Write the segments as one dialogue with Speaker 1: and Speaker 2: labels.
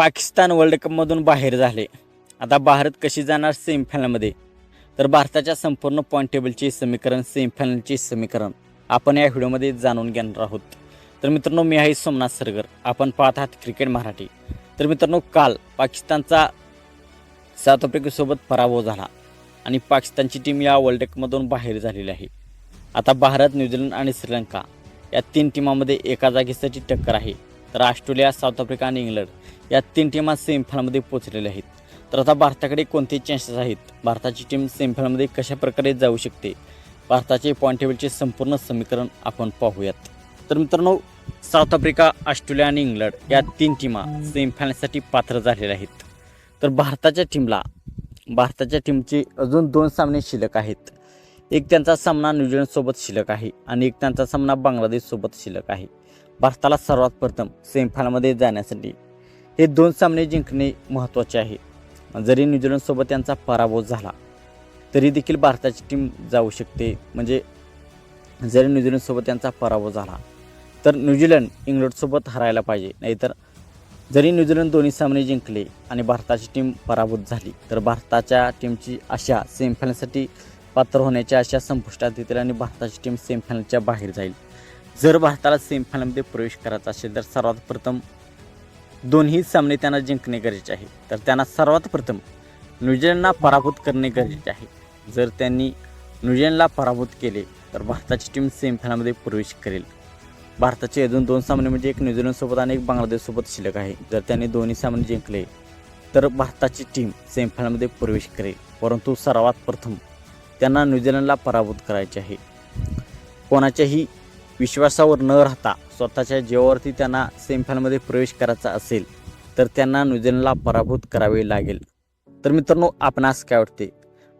Speaker 1: Pakistan world कपमधून बाहेर झाले. आता भारत कशी जाणार सेमीफायनलमध्ये तर भारताच्या संपूर्ण पॉईंट टेबलचे समीकरण सेमीफायनलचे समीकरण. आपण या व्हिडिओमध्ये जाणून घेणार आहोत. तर मित्रांनो मी आहे सोमनाथ सरगर. आपण पाहत आहात क्रिकेट मराठी. तर मित्रांनो काल पाकिस्तानचा साऊथ आफ्रिकेसोबत पराभव झाला आणि पाकिस्तानची टीम या वर्ल्ड कपमधून बाहेर झालेली आहे. आता भारत न्यूझीलंड आणि श्रीलंका या तीन टीमामध्ये एका जागेसाठी टक्कर आहे. तर ऑस्ट्रेलिया साऊथ आफ्रिका आणि इंग्लंड या तीन टीमा सेमीफायनलमध्ये पोचलेल्या आहेत. तर आता भारताकडे कोणते चान्सेस आहेत? भारताची टीम सेमीफायनलमध्ये कशा प्रकारे जाऊ शकते? भारताचे पॉईंट टेबलचे संपूर्ण समीकरण आपण पाहूयात. तर मित्रांनो साऊथ आफ्रिका ऑस्ट्रेलिया आणि इंग्लंड या तीन टीमा सेमीफायनलसाठी पात्र झालेल्या आहेत. तर भारताच्या टीमला भारताच्या टीमचे अजून दोन सामने शिल्लक आहेत. एक त्यांचा सामना न्यूझीलंडसोबत शिल्लक आहे आणि एक त्यांचा सामना बांगलादेशसोबत शिल्लक आहे. भारताला सर्वात प्रथम सेमीफायनलमध्ये जाण्यासाठी हे दोन सामने जिंकणे महत्त्वाचे आहे. जरी न्यूझीलंडसोबत त्यांचा पराभव झाला तरी देखील भारताची टीम जाऊ शकते. म्हणजे जरी न्यूझीलंडसोबत त्यांचा पराभव झाला तर न्यूझीलंड इंग्लंडसोबत हरायला पाहिजे. नाहीतर जरी न्यूझीलंड दोन्ही सामने जिंकले आणि भारताची टीम पराभूत झाली तर भारताच्या टीमची आशा सेमीफायनलसाठी पात्र होण्याच्या आशा संपुष्टात येतील आणि भारताची टीम सेमीफायनलच्या बाहेर जाईल. जर भारताला सेमीफायनलमध्ये प्रवेश करायचा असेल तर सर्वात प्रथम दोन्ही सामने त्यांना जिंकणे गरजेचे आहे. तर त्यांना सर्वात प्रथम न्यूझीलंडला पराभूत करणे गरजेचे आहे. जर त्यांनी न्यूझीलंडला पराभूत केले तर भारताची टीम सेमीफायनलमध्ये प्रवेश करेल. भारताचे अजून दोन सामने म्हणजे एक न्यूझीलंडसोबत आणि एक बांगलादेशसोबत शिल्लक आहे. जर त्यांनी दोन्ही सामने जिंकले तर भारताची टीम सेमीफायनलमध्ये प्रवेश करेल. परंतु सर्वात प्रथम त्यांना न्यूझीलंडला पराभूत करायचे आहे. कोणाच्याही विश्वासावर न राहता स्वतःच्या जीवावरती त्यांना सेमीफायनलमध्ये प्रवेश करायचा असेल तर त्यांना न्यूझीलंडला पराभूत करावे लागेल. तर मित्रांनो आपणास काय वाटते?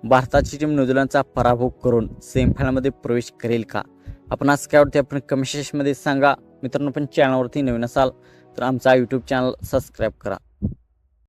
Speaker 1: भारताची टीम न्यूझीलंडचा पराभव करून सेमीफायनलमध्ये प्रवेश करेल का? आपणास काय वाटते? आपण कमेंट सेक्शनमध्ये सांगा. मित्रांनो पण चॅनलवरती नवीन असाल तर आमचा यूट्यूब चॅनल सबस्क्राईब करा.